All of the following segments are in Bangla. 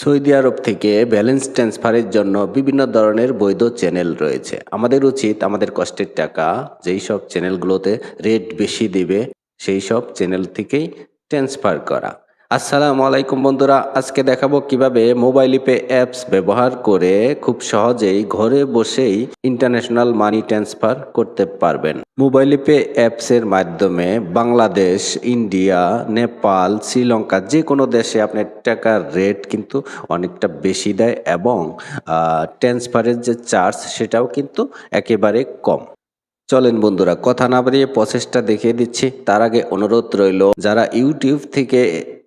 সৌদি আরব থেকে ব্যালেন্স ট্রান্সফারের জন্য বিভিন্ন ধরনের বৈধ চ্যানেল রয়েছে। আমাদের উচিত আমাদের কষ্টের টাকা যেই সব চ্যানেলগুলোতে রেট বেশি দিবে, সেই সব চ্যানেল থেকেই ট্রান্সফার করা। আসসালামু আলাইকুম বন্ধুরা, আজকে দেখাবো কীভাবে মোবাইল পে অ্যাপস ব্যবহার করে খুব সহজেই ঘরে বসেই ইন্টারন্যাশনাল মানি ট্রান্সফার করতে পারবেন। মোবাইল পে অ্যাপসের মাধ্যমে বাংলাদেশ, ইন্ডিয়া, নেপাল, শ্রীলঙ্কা যে কোনো দেশে আপনার টাকার রেট কিন্তু অনেকটা বেশি দেয় এবং ট্রান্সফারের যে চার্জ সেটাও কিন্তু একেবারে কম। চলেন বন্ধুরা, কথা না বাড়িয়ে প্রসেসটা দেখিয়ে দিচ্ছি। তার আগে অনুরোধ রইল, যারা ইউটিউব থেকে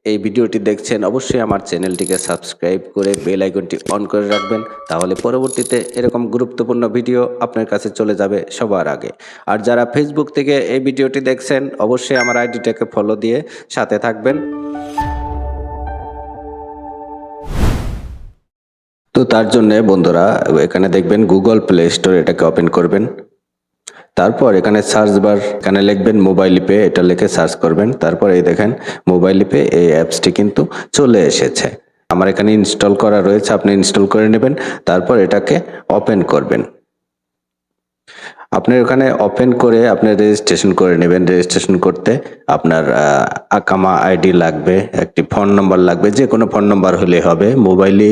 এই ভিডিওটি দেখছেন অবশ্যই আমার চ্যানেলটিকে সাবস্ক্রাইব করে বেল আইকনটি অন করে রাখবেন, তাহলে পরবর্তীতে এরকম গুরুত্বপূর্ণ ভিডিও আপনার কাছে চলে যাবে সবার আগে। আর যারা ফেসবুক থেকে এই ভিডিওটি দেখছেন, অবশ্যই আমার আইডিটাকে ফলো দিয়ে সাথে থাকবেন। তো তার জন্য বন্ধুরা, এখানে দেখবেন গুগল প্লে স্টোর এটাকে ওপেন করবেন। তারপর এখানে সার্চ বার এখানে লিখবেন মোবাইল পে এটা লিখে সার্চ করবেন। তারপর এই দেখেন মোবাইল পে এই অ্যাপসটি কিন্তু চলে এসেছে। আমার এখানে ইনস্টল করা রয়েছে, আপনি ইনস্টল করে নেবেন, তারপর এটাকে ওপেন করবেন। আপনি ওখানে ওপেন করে আপনি রেজিস্ট্রেশন করে নেবেন। রেজিস্ট্রেশন করতে আপনার আকামা আইডি লাগবে, একটি ফোন নম্বর লাগবে যে কোনো ফোন নম্বর হলে হবে। মোবাইলে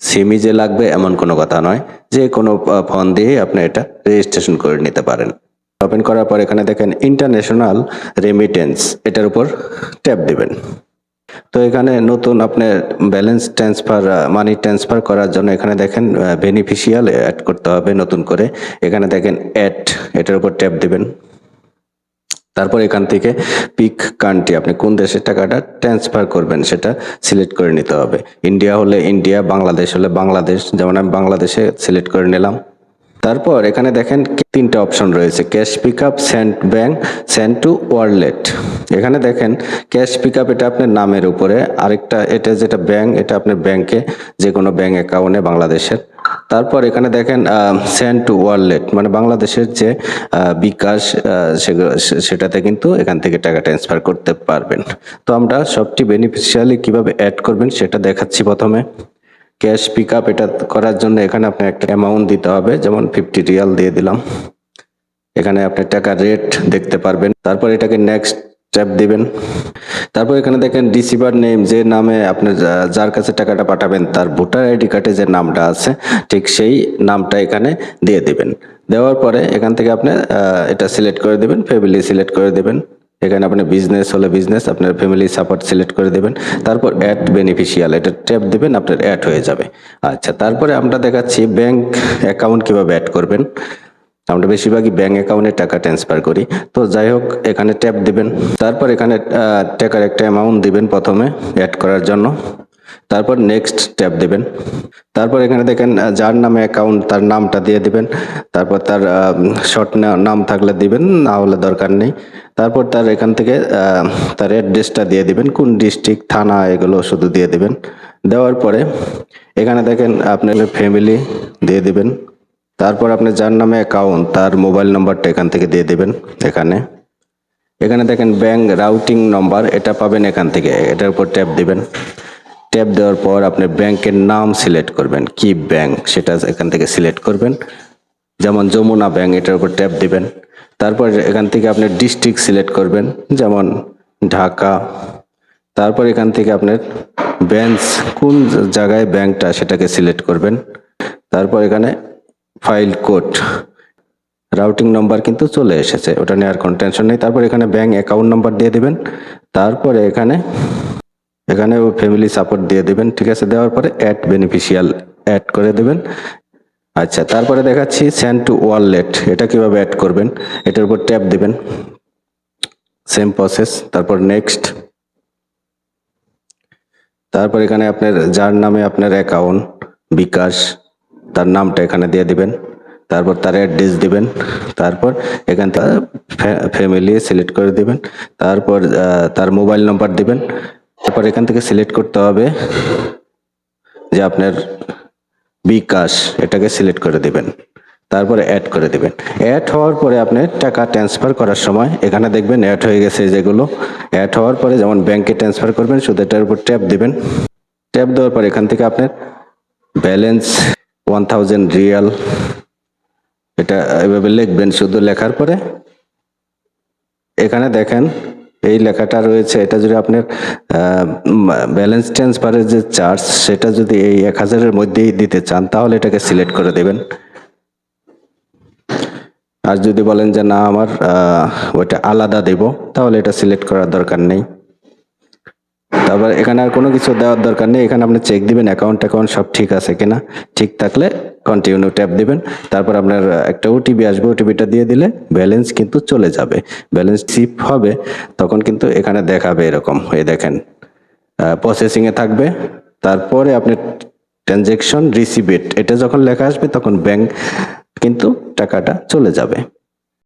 সিমই যে লাগবে এমন কোনো কথা নয়। যে কোনো ফোন দিয়ে আপনি এটা রেজিস্ট্রেশন করে নিতে পারেন। ওপেন করার পর এখানে দেখেন ইন্টারন্যাশনাল রেমিটেন্স এটার উপর ট্যাপ দিবেন। তো এখানে নতুন আপনার ব্যালেন্স ট্রান্সফার মানি ট্রান্সফার করার জন্য এখানে দেখেন বেনিফিশিয়াল অ্যাড করতে হবে নতুন করে। এখানে দেখেন অ্যাড এটার উপর ট্যাপ দিবেন। তারপর এখান থেকে পিক কান্ট্রি আপনি কোন দেশের টাকাটা ট্রান্সফার করবেন সেটা সিলেক্ট করে নিতে হবে। ইন্ডিয়া হলে ইন্ডিয়া বাংলাদেশ হলে বাংলাদেশ যেমন আমি বাংলাদেশে সিলেক্ট করে নিলাম। তারপর এখানে দেখেন তিনটা অপশন রয়েছে cash pick up sent bank sent to wallet এখানে দেখেন ক্যাশ পিক আপ এটা আপনার নামের উপরে, আরেকটা এটা যেটা ব্যাঙ্ক এটা আপনার ব্যাংকে যে কোনো ব্যাঙ্ক অ্যাকাউন্টে বাংলাদেশের তারপর এখানে দেখেন সেন্ড টু ওয়ারলেট মানে বাংলাদেশের যে বিকাশ সেটাতে কিন্তু এখান থেকে টাকা ট্রান্সফার করতে পারবেন। তো আমরা সবটি বেনিফিশিয়ালি কীভাবে অ্যাড করবেন সেটা দেখাচ্ছি প্রথমে। ক্যাশ পিক আপ এটা করার জন্য এখানে আপনার একটা অ্যামাউন্ট দিতে হবে, যেমন ফিফটি রিয়াল দিয়ে দিলাম। এখানে আপনি টাকা রেট দেখতে পারবেন। তারপর এটাকে নেক্সট ট্যাপ দিবেন। তারপর এখানে দেখেন রিসিভার নেম যে নামে আপনি যার কাছে টাকাটা পাঠাবেন, তার ভোটার আইডি কার্ডে যে নামটা আছে, ঠিক সেই নামটা এখানে দিয়ে দিবেন। দেওয়ার পরে এখান থেকে আপনি এটা সিলেক্ট করে দিবেন ফ্যামিলি সিলেক্ট করে দিবেন। এখানে আপনি বিজনেস হলে বিজনেস আপনার ফ্যামিলি সাপোর্ট সিলেক্ট করে দেবেন। তারপর অ্যাড বেনিফিশিয়াল এটা ট্যাপ দিবেন, আপনার অ্যাড হয়ে যাবে। আচ্ছা তারপরে আমরা দেখাচ্ছি ব্যাংক অ্যাকাউন্ট কীভাবে অ্যাড করবেন। আমরা বেশিরভাগই ব্যাঙ্ক অ্যাকাউন্টে টাকা ট্রান্সফার করি। তো যাই হোক, এখানে ট্যাপ দিবেন। তারপর এখানে টাকার একটা অ্যামাউন্ট দিবেন প্রথমে অ্যাড করার জন্য। তারপর নেক্সট ট্যাপ দিবেন। তারপর এখানে দেখেন যার নামে অ্যাকাউন্ট তার নামটা দিয়ে দিবেন। তারপর তার শর্ট নাম থাকলে দিবেন, না হলে দরকার নেই। তারপর তার এখান থেকে তার অ্যাড্রেসটা দিয়ে দিবেন। কোন ডিস্ট্রিক্ট থানা, এগুলো শুধু দিয়ে দিবেন। দেওয়ার পরে এখানে দেখেন, আপনার ফ্যামিলি দিয়ে দিবেন। তারপর আপনি যার নামে অ্যাকাউন্ট তার মোবাইল নম্বরটা এখান থেকে দিয়ে দেবেন, এখানে। এখানে দেখেন ব্যাংক রাউটিং নম্বর এটা পাবেন এখান থেকে। এটার উপর ট্যাপ দিবেন। ট্যাপ দেওয়ার পর আপনি ব্যাংকের নাম সিলেক্ট করবেন। কি ব্যাংক সেটা এখান থেকে সিলেক্ট করবেন। যেমন যমুনা ব্যাংক এটার উপর ট্যাপ দিবেন। তারপর এখান থেকে আপনি ডিস্ট্রিক্ট সিলেক্ট করবেন। যেমন ঢাকা। তারপর এখান থেকে আপনার ব্যাংক কোন জায়গায় ব্যাংকটা সেটাকে সিলেক্ট করবেন। তারপর এখানে ফাইল কোড। রাউটিং নম্বর কিন্তু চলে এসেছে, ওটা নেওয়ার কোনো টেনশন নেই। তারপর এখানে ব্যাঙ্ক অ্যাকাউন্ট নাম্বার দিয়ে দেবেন। তারপরে এখানে এখানে ফ্যামিলি সাপোর্ট দিয়ে দেবেন, ঠিক আছে? দেওয়ার পরে অ্যাড বেনিফিশিয়াল অ্যাড করে দেবেন। আচ্ছা তারপরে দেখাচ্ছি সেন্ড টু ওয়ালেট এটা কীভাবে অ্যাড করবেন? এটার উপর ট্যাপ দেবেন। সেম প্রসেস তারপর নেক্সট তারপর এখানে আপনার, যার নামে আপনার অ্যাকাউন্ট বিকাশ তার নামটা এখানে দিয়ে দিবেন, তারপর তার অ্যাড্রেস দিবেন, তারপর এখান থেকে ফ্যামিলি সিলেক্ট করে দিবেন, তারপর তার মোবাইল নাম্বার দিবেন, তারপর এখান থেকে সিলেক্ট করতে হবে যে আপনার বিকাশ, এটাকে সিলেক্ট করে দিবেন, তারপরে অ্যাড করে দিবেন। অ্যাড হওয়ার পরে আপনি টাকা ট্রান্সফার করার সময়, এখানে দেখবেন অ্যাড হয়ে গেছে যেগুলো অ্যাড হওয়ার পরে যেমন ব্যাংকে ট্রান্সফার করবেন শুধু এটার উপর ট্যাপ দিবেন। ট্যাপ দেওয়ার পর এখান থেকে আপনার ব্যালেন্স ওয়ান থাউজেন্ড রিয়াল এটা এভাবে লিখবেন শুধু লেখার পরে। এখানে দেখেন, এই লেখাটা রয়েছে, এটা যদি আপনার ব্যালেন্স ট্রান্সফারের যে চার্জ সেটা যদি এই এক হাজারের মধ্যেই দিতে চান, তাহলে এটাকে সিলেক্ট করে দেবেন। আর যদি বলেন যে না, আমার ওইটা আলাদা দেব, তাহলে এটা সিলেক্ট করার দরকার নেই। তারপর এখানে আর কোনো কিছু দেওয়ার দরকার নেই। এখানে আপনি চেক দিবেন অ্যাকাউন্ট অ্যাকাউন্ট সব ঠিক আছে কিনা? ঠিক থাকলে কন্টিনিউ ট্যাপ দিবেন। তারপর আপনার একটা ওটিপি আসবে ওটিপিটা দিয়ে দিলে ব্যালেন্স কিন্তু চলে যাবে। ব্যালেন্স চিপ হবে, তখন কিন্তু এখানে দেখাবে এরকম। হয়ে দেখেন প্রসেসিংয়ে থাকবে। তারপরে আপনি ট্রানজেকশন রিসিভেট এটা যখন লেখা আসবে, তখন ব্যাংক কিন্তু টাকাটা চলে যাবে।